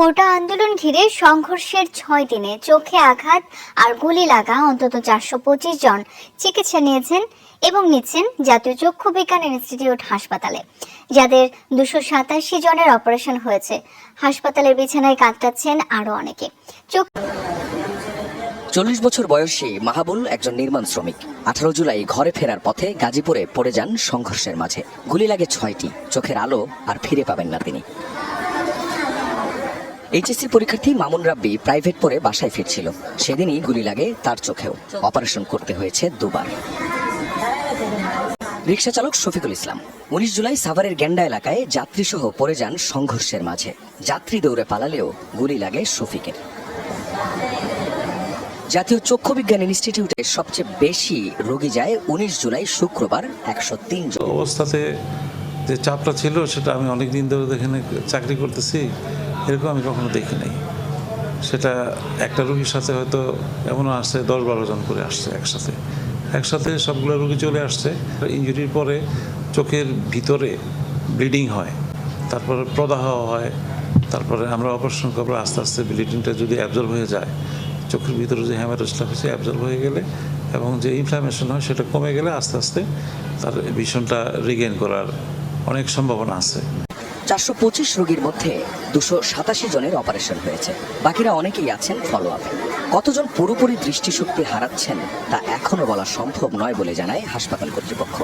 কোটা আন্দোলন ঘিরে সংঘর্ষের ছয় দিনে চোখে আঘাত আর গুলি লাগা অন্তত চারশো পঁচিশ জন চিকিৎসা নিয়েছেন এবং নিচ্ছেন জাতীয় চক্ষু বিজ্ঞান ইনস্টিটিউট হাসপাতালে, যাদের দুশো সাতাশি জনের অপারেশন হয়েছে। হাসপাতালের বিছানায় কাটাচ্ছেন আরও অনেকে। চোখ চল্লিশ বছর বয়সী মাহাবুল একজন নির্মাণ শ্রমিক। আঠারো জুলাই ঘরে ফেরার পথে গাজীপুরে পড়ে যান সংঘর্ষের মাঝে। গুলি লাগে ছয়টি, চোখের আলো আর ফিরে পাবেন না তিনি। এইচএসসি পরীক্ষার্থী মামুন রাব্বি প্রাইভেট পড়ে বাসায় ফিরছিল। সেদিনই গুলি লাগে তার চোখেও। অপারেশন করতে হয়েছে দুবার। রিক্সা চালক শফিকুল ইসলাম, উনিশ জুলাই সাভারের গেন্ডা এলাকায় যাত্রীসহ পড়ে যান সংঘর্ষের মাঝে। যাত্রী দৌড়ে পালালেও গুলি লাগে শফিকের। জাতীয় চক্ষু বিজ্ঞান ইনস্টিটিউটে সবচেয়ে বেশি রোগী যায় উনিশ জুলাই শুক্রবার একশো তিন অবস্থাতে যে চাপটা ছিল সেটা আমি অনেক দিন ধরে চাকরি করতেছি। এরকম আমি কখনো দেখি নাই। সেটা একটা রুগীর সাথে হয়তো এমনও আসছে, দশ বারো জন করে আসছে একসাথে। একসাথে সবগুলো রুগী চলে আসছে ইঞ্জুরির পরে চোখের ভিতরে ব্লিডিং হয়, তারপরে প্রদাহ হয়, তারপরে আমরা অপারেশন করব, আস্তে আস্তে ব্লিডিংটা যদি অ্যাবজর্ব হয়ে যায়, চোখের ভিতরে যে হ্যামারেজটা হয়েছে অ্যাবজর্ব হয়ে গেলে এবং যে ইনফ্লামেশন হয় সেটা কমে গেলে আস্তে আস্তে তার ভীষণটা রিগেন করার অনেক সম্ভাবনা আছে। চারশো পঁচিশ রোগীর মধ্যে দুশো সাতাশি জনের অপারেশন হয়েছে। বাকিরা অনেকেই আছেন ফলো আপে কতজন পুরোপুরি দৃষ্টিশক্তি হারাচ্ছেন তা এখনও বলা সম্ভব নয় বলে জানায় হাসপাতাল কর্তৃপক্ষ।